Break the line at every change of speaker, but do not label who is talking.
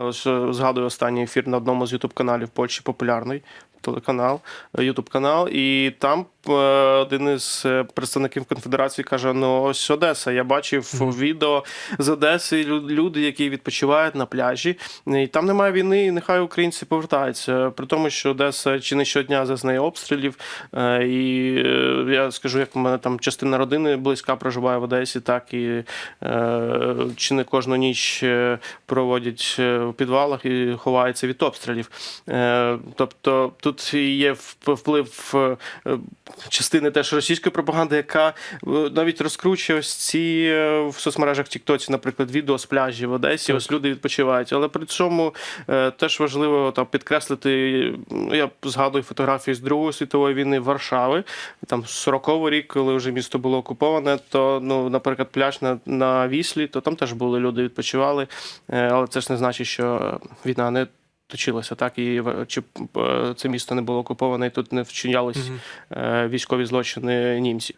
Е, Згадую останній ефір на одному з ютуб каналів Польщі популярний телеканал, ютуб канал, і там е, один із е, представників конфедерації каже: Ну ось Одеса. Я бачив відео з Одеси. Люди, які відпочивають на пляжі, і там немає війни, і нехай українці повертаються. При тому, що Одеса чи не щодня зазнає обстрілів. Е, І е, я скажу, як у мене там частина родини близька проживає в Одесі, так і е, чи не кожну ніч е, проводять е, в підвалах і ховаються від обстрілів. Е, Тобто тут і є вплив е, частини теж російської пропаганди, яка е, навіть розкручує ось ці е, в соцмережах Тіктоці, наприклад, відео з пляжі в Одесі. Ось люди відпочивають. Але при цьому е, теж важливо там підкреслити. Я згадую фотографії з Другої світової війни Варшави, там 40-й рік, коли вже місто було окуповане, то ну, наприклад, пляж на, на Віслі, то там теж були люди, відпочивали. Е, Але це ж не значить, що війна не. Точилося так, і в- чи е, це місто не було окуповане, і тут не вчинялись е, військові злочини німців.